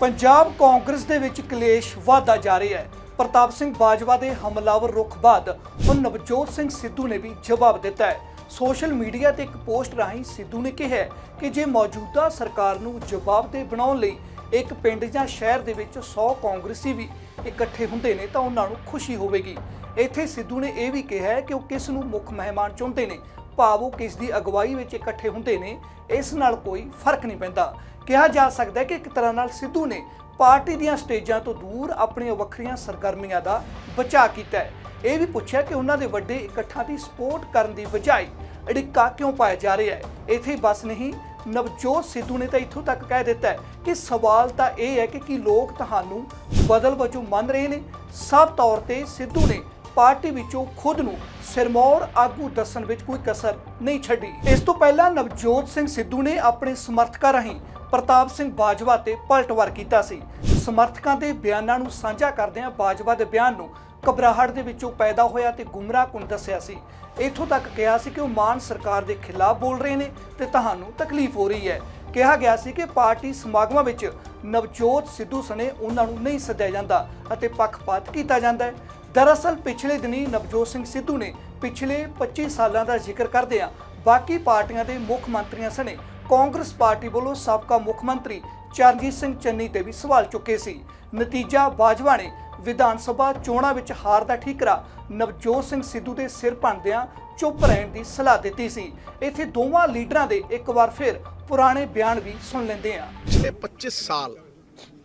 ਪੰਜਾਬ ਕਾਂਗਰਸ ਦੇ ਵਿੱਚ ਕਲੇਸ਼ ਵਾਧਾ ਜਾ ਰਿਹਾ ਹੈ। ਪ੍ਰਤਾਪ ਸਿੰਘ ਬਾਜਵਾ ਦੇ ਹਮਲਾਵਰ ਰੁਖ ਬਾਅਦ ਹੁਣ ਨਵਜੋਤ ਸਿੰਘ ਸਿੱਧੂ ਨੇ ਵੀ ਜਵਾਬ ਦਿੱਤਾ ਹੈ। ਸੋਸ਼ਲ ਮੀਡੀਆ ਤੇ ਇੱਕ ਪੋਸਟ ਰਾਹੀਂ ਸਿੱਧੂ ਨੇ ਕਿਹਾ ਕਿ ਜੇ ਮੌਜੂਦਾ ਸਰਕਾਰ ਨੂੰ ਜਵਾਬਦੇਹ ਬਣਾਉਣ ਲਈ ਇੱਕ ਪਿੰਡ ਜਾਂ ਸ਼ਹਿਰ ਦੇ ਵਿੱਚ 100 ਕਾਂਗਰਸੀ ਵੀ ਇਕੱਠੇ ਹੁੰਦੇ ਨੇ ਤਾਂ ਉਹਨਾਂ ਨੂੰ ਖੁਸ਼ੀ ਹੋਵੇਗੀ। ਇੱਥੇ ਸਿੱਧੂ ਨੇ ਇਹ ਵੀ ਕਿਹਾ ਕਿ ਉਹ ਕਿਸ ਨੂੰ ਮੁੱਖ ਮਹਿਮਾਨ ਚੁਣਦੇ ਨੇ ਭਾਵ ਉਹ ਕਿਸ ਦੀ ਅਗਵਾਈ ਵਿੱਚ ਇਕੱਠੇ ਹੁੰਦੇ ਨੇ, ਇਸ ਨਾਲ ਕੋਈ ਫ਼ਰਕ ਨਹੀਂ ਪੈਂਦਾ। ਕਿਹਾ ਜਾ ਸਕਦਾ ਹੈ ਕਿ ਇੱਕ ਤਰ੍ਹਾਂ ਨਾਲ ਸਿੱਧੂ ਨੇ ਪਾਰਟੀ ਦੀਆਂ ਸਟੇਜਾਂ ਤੋਂ ਦੂਰ ਆਪਣੀਆਂ ਵੱਖਰੀਆਂ ਸਰਗਰਮੀਆਂ ਦਾ ਬਚਾਅ ਕੀਤਾ ਹੈ। ਇਹ ਵੀ ਪੁੱਛਿਆ ਕਿ ਉਹਨਾਂ ਦੇ ਵੱਡੇ ਇਕੱਠਾਂ ਦੀ ਸਪੋਰਟ ਕਰਨ ਦੀ ਬਜਾਏ ਅੜਿੱਕਾ ਕਿਉਂ ਪਾਇਆ ਜਾ ਰਿਹਾ ਹੈ? ਇੱਥੇ ਬਸ ਨਹੀਂ, ਨਵਜੋਤ ਸਿੱਧੂ ਨੇ ਤਾਂ ਇੱਥੋਂ ਤੱਕ ਕਹਿ ਦਿੱਤਾ ਕਿ ਸਵਾਲ ਤਾਂ ਇਹ ਹੈ ਕਿ ਕੀ ਲੋਕ ਤੁਹਾਨੂੰ ਬਦਲ ਵਜੋਂ ਮੰਨ ਰਹੇ ਨੇ? ਸਭ ਤੌਰ ਤੇ ਸਿੱਧੂ ਨੇ ਪਾਰਟੀ ਵਿੱਚੋਂ ਖੁਦ ਨੂੰ ਸਿਰਮੌਰ ਆਗੂ ਦੱਸਣ ਵਿੱਚ ਕੋਈ ਕਸਰ ਨਹੀਂ ਛੱਡੀ। ਇਸ ਤੋਂ ਪਹਿਲਾਂ ਨਵਜੋਤ ਸਿੰਘ ਸਿੱਧੂ ਨੇ ਆਪਣੇ ਸਮਰਥਕਾਂ ਰਾਹੀਂ ਪ੍ਰਤਾਪ ਸਿੰਘ ਬਾਜਵਾ ਤੇ ਪਲਟਵਾਰ ਕੀਤਾ ਸੀ। ਸਮਰਥਕਾਂ ਦੇ ਬਿਆਨਾਂ ਨੂੰ ਸਾਂਝਾ ਕਰਦਿਆਂ ਬਾਜਵਾ ਦੇ ਬਿਆਨ ਨੂੰ ਘਬਰਾਹਟ ਦੇ ਵਿੱਚੋਂ ਪੈਦਾ ਹੋਇਆ ਤੇ ਗੁੰਮਰਾਹਕੁਨ ਦੱਸਿਆ ਸੀ। ਇੱਥੋਂ ਤੱਕ ਕਿਹਾ ਸੀ ਕਿ ਉਹ ਮਾਨ ਸਰਕਾਰ ਦੇ ਖਿਲਾਫ ਬੋਲ ਰਹੇ ਨੇ ਤੇ ਤੁਹਾਨੂੰ ਤਕਲੀਫ ਹੋ ਰਹੀ ਹੈ। ਕਿਹਾ ਗਿਆ ਸੀ ਕਿ ਪਾਰਟੀ ਸਮਾਗਮਾਂ ਵਿੱਚ ਨਵਜੋਤ ਸਿੱਧੂ ਸਣੇ ਉਹਨਾਂ ਨੂੰ ਨਹੀਂ ਸੱਦਿਆ ਜਾਂਦਾ ਅਤੇ ਪੱਖਪਾਤ ਕੀਤਾ ਜਾਂਦਾ ਹੈ। ਦਰਅਸਲ ਪਿਛਲੇ ਦਿਨੀ ਨਵਜੋਤ ਸਿੰਘ ਸਿੱਧੂ ਨੇ ਪਿਛਲੇ 25 ਸਾਲਾਂ ਦਾ ਜ਼ਿਕਰ ਕਰਦੇ ਆ ਬਾਕੀ ਪਾਰਟੀਆਂ ਦੇ ਮੁੱਖ ਮੰਤਰੀਆਂ ਸਣੇ ਕਾਂਗਰਸ ਪਾਰਟੀ ਵੱਲੋਂ ਸਾਬਕਾ ਮੁੱਖ ਮੰਤਰੀ ਚਰਨਜੀਤ ਸਿੰਘ ਚੰਨੀ ਤੇ ਵੀ ਸਵਾਲ ਚੁੱਕੇ ਸੀ। ਨਤੀਜਾ ਬਾਜਵਾ ਨੇ ਵਿਧਾਨ ਸਭਾ ਚੋਣਾਂ ਵਿੱਚ ਹਾਰ ਦਾ ਠੀਕਰਾ ਨਵਜੋਤ ਸਿੰਘ ਸਿੱਧੂ ਦੇ ਸਿਰ ਭੰਨਦਿਆਂ ਚੁੱਪ ਰਹਿਣ ਦੀ ਸਲਾਹ ਦਿੱਤੀ ਸੀ। ਇੱਥੇ ਦੋਵਾਂ ਲੀਡਰਾਂ ਦੇ ਇੱਕ ਵਾਰ ਫਿਰ ਪੁਰਾਣੇ ਬਿਆਨ ਵੀ ਸੁਣ ਲੈਂਦੇ ਆ ਪਿਛਲੇ 25 ਸਾਲ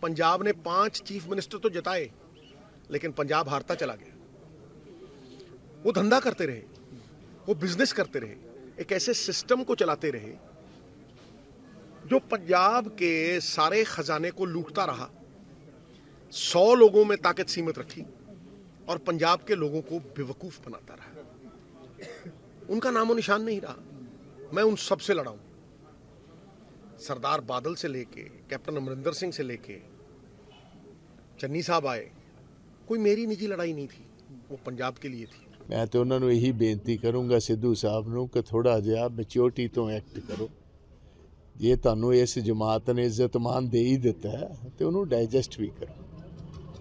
ਪੰਜਾਬ ਨੇ ਪੰਜ ਚੀਫ ਮਿਨਿਸਟਰ ਤੋਂ ਜਿਤਾਏ। लेकिन पंजाब हारता चला गया। वो धंधा करते रहे, वो बिज़नेस करते रहे, एक ऐसे सिस्टम को चलाते रहे, जो पंजाब के सारे खजाने को लूटता रहा, सौ लोगों में ताकत सीमित रखी और पंजाब के लोगों को बेवकूफ़ बनाता रहा। उनका नामो निशान नहीं रहा। मैं उन सबसे लड़ा हूँ। सरदार बादल से लेके, कैप्टन अमरिंदर सिंह से लेके, चन्नी साहब आए कोई मेरी निजी लड़ाई नहीं थी वो पंजाब के लिए थी ਮੈਂ ਤੇ ਉਹਨਾਂ ਨੂੰ ਇਹੀ ਬੇਨਤੀ ਕਰੂੰਗਾ ਸਿੱਧੂ ਸਾਹਿਬ ਨੂੰ ਕਿ ਥੋੜਾ ਜਿਹਾ ਮੈਚਿਓਰਟੀ ਤੋਂ ਐਕਟ ਕਰੋ ਜੇ ਤੁਹਾਨੂੰ ਇਸ ਜਮਾਤ ਨੇ ਇੱਜ਼ਤ ਮਾਨ ਦੇ ਹੀ ਦਿੱਤਾ ਹੈ, ਤੇ ਉਹਨੂੰ ਡਾਈਜੈਸਟ ਵੀ ਕਰੋ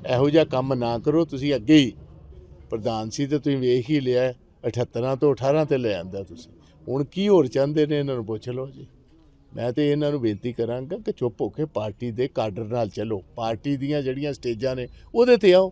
ਇਹੋ ਜਿਹਾ ਕੰਮ ਨਾ ਕਰੋ ਤੁਸੀਂ ਅੱਗੇ ਹੀ ਪ੍ਰਧਾਨ ਸੀ ਤੇ ਤੁਸੀਂ ਵੇਖ ਹੀ ਲਿਆ 78 ਤੋਂ 18 ਤੇ ਲੈ ਆਂਦਾ ਤੁਸੀਂ ਹੁਣ ਕੀ ਹੋਰ ਚਾਹੁੰਦੇ ਨੇ ਇਹਨਾਂ ਨੂੰ ਪੁੱਛ ਲਓ ਜੀ ਮੈਂ ਤੇ ਇਹਨਾਂ ਨੂੰ ਬੇਨਤੀ ਕਰਾਂਗਾ ਕਿ ਚੁੱਪ ਹੋ ਕੇ ਪਾਰਟੀ ਦੇ ਕਾਡਰ ਨਾਲ ਚੱਲੋ ਪਾਰਟੀ ਦੀਆਂ ਜਿਹੜੀਆਂ ਸਟੇਜਾਂ ਨੇ ਉਹਦੇ ਤੇ ਆਓ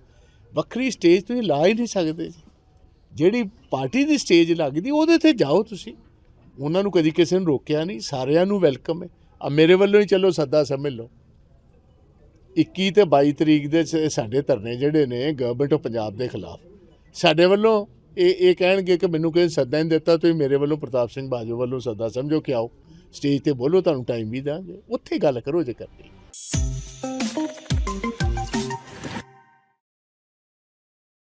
ਵੱਖਰੀ ਸਟੇਜ ਤੁਸੀਂ ਲਾ ਹੀ ਨਹੀਂ ਸਕਦੇ ਜੀ। ਜਿਹੜੀ ਪਾਰਟੀ ਦੀ ਸਟੇਜ ਲੱਗਦੀ, ਉਹਦੇ ਤੇ ਜਾਓ ਤੁਸੀਂ। ਉਹਨਾਂ ਨੂੰ ਕਦੀ ਕਿਸੇ ਨੂੰ ਰੋਕਿਆ ਨਹੀਂ, ਸਾਰਿਆਂ ਨੂੰ ਵੈਲਕਮ ਹੈ। ਆ ਮੇਰੇ ਵੱਲੋਂ ਹੀ ਚਲੋ, ਸੱਦਾ ਸਮਝ ਲਓ। 21 ਤੇ 22 ਤਰੀਕ ਦੇ ਸਾਡੇ ਧਰਨੇ ਜਿਹੜੇ ਨੇ ਗਵਰਨਮੈਂਟ ਆਫ ਪੰਜਾਬ ਦੇ ਖਿਲਾਫ। ਸਾਡੇ ਵੱਲੋਂ ਇਹ ਇਹ ਕਹਿਣਗੇ ਕਿ ਮੈਨੂੰ ਕਿਸੇ ਸੱਦਾ ਨਹੀਂ ਦਿੱਤਾ, ਤੁਸੀਂ ਮੇਰੇ ਵੱਲੋਂ ਪ੍ਰਤਾਪ ਸਿੰਘ ਬਾਜੋ ਵੱਲੋਂ ਸੱਦਾ ਸਮਝੋ ਕਿ ਆਓ। ਸਟੇਜ ਤੇ ਬੋਲੋ, ਤੁਹਾਨੂੰ ਟਾਈਮ ਵੀ ਦਾਂਗੇ ਉੱਥੇ ਗੱਲ ਕਰੋ ਜੇ ਕਰਨੀ।